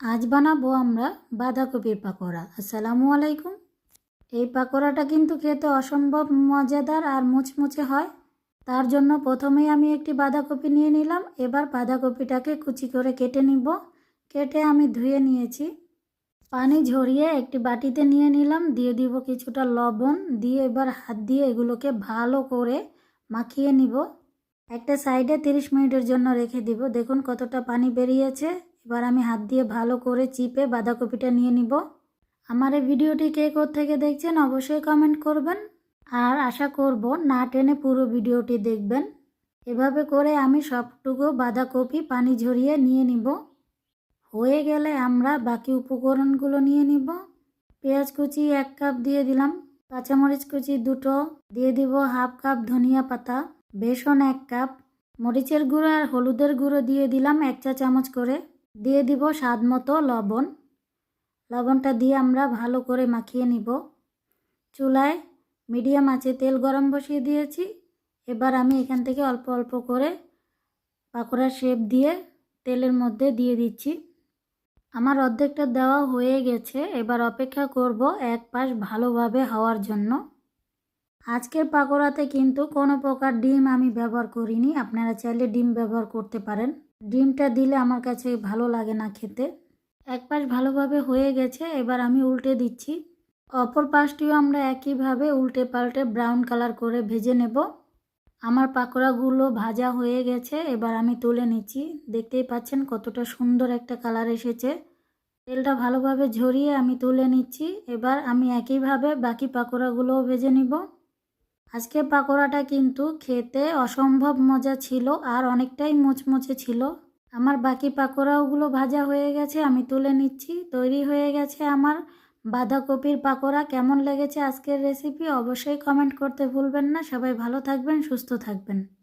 আজ বানাবো আমরা বাঁধাকপির পাকোড়া। আসসালামু আলাইকুম। এই পাকোড়াটা কিন্তু খেতে অসম্ভব মজাদার আর মুচমুচে হয়। তার জন্য প্রথমেই আমি একটি বাঁধাকপি নিয়ে নিলাম। এবার বাঁধাকপিটাকে কুচি করে কেটে নিব। কেটে আমি ধুয়ে নিয়েছি। পানি ঝরিয়ে একটি বাটিতে নিয়ে নিলাম। দিয়ে দিব কিছুটা লবণ। দিয়ে এবার হাত দিয়ে এগুলোকে ভালো করে মাখিয়ে নিব। একটা সাইডে তিরিশ মিনিটের জন্য রেখে দিব। দেখুন কতটা পানি বেরিয়েছে। এবার আমি হাত দিয়ে ভালো করে চিপে বাঁধাকপিটা নিয়ে নিব। আমার এই ভিডিওটি কে থেকে দেখছেন অবশ্যই কমেন্ট করবেন। আর আশা করব না টেনে পুরো ভিডিওটি দেখবেন। এভাবে করে আমি সবটুকু বাঁধাকপি পানি ঝরিয়ে নিয়ে নিব। হয়ে গেলে আমরা বাকি উপকরণগুলো নিয়ে নিব। পেঁয়াজ কুচি এক কাপ দিয়ে দিলাম। কাঁচামরিচ কুচি দুটো দিয়ে দিব হাফ কাপ ধনিয়া পাতা, বেসন এক কাপ, মরিচের গুঁড়ো আর হলুদের গুঁড়ো দিয়ে দিলাম এক চা চামচ করে। দিয়ে দিব স্বাদ মতো লবণ। লবণটা দিয়ে আমরা ভালো করে মাখিয়ে নিব। চুলায় মিডিয়াম আছে তেল গরম বসিয়ে দিয়েছি। এবার আমি এখান থেকে অল্প অল্প করে পাকোড়ার শেপ দিয়ে তেলের মধ্যে দিয়ে দিচ্ছি। আমার অর্ধেকটা দেওয়া হয়ে গেছে। এবার অপেক্ষা করব এক পাশ ভালোভাবে হওয়ার জন্য। আজকের পাকোড়াতে কিন্তু কোনো প্রকার ডিম আমি ব্যবহার করিনি। আপনারা চাইলে ডিম ব্যবহার করতে পারেন। ডিমটা দিলে আমার কাছে ভালো লাগে না খেতে। এক পাশ ভালোভাবে হয়ে গেছে, এবার আমি উল্টে দিচ্ছি। অপর পাশটিও আমরা একইভাবে উল্টে পাল্টে ব্রাউন কালার করে ভেজে নেব। আমার পাকোড়াগুলো ভাজা হয়ে গেছে, এবার আমি তুলে নিচ্ছি। দেখতেই পাচ্ছেন কতটা সুন্দর একটা কালার এসেছে। তেলটা ভালোভাবে ঝরিয়ে আমি তুলে নিচ্ছি। এবার আমি একইভাবে বাকি পাকোড়াগুলোও ভেজে নিব। আজকে পাকোড়াটা কিন্তু খেতে অসম্ভব মজা ছিল আর অনেকটাই মুচমুচে ছিল। আমার বাকি পাকোড়াওগুলো ভাজা হয়ে গেছে, আমি তুলে নিচ্ছি। তৈরি হয়ে গেছে আমার বাঁধাকপির পাকোড়া। কেমন লেগেছে আজকের রেসিপি অবশ্যই কমেন্ট করতে ভুলবেন না। সবাই ভালো থাকবেন, সুস্থ থাকবেন।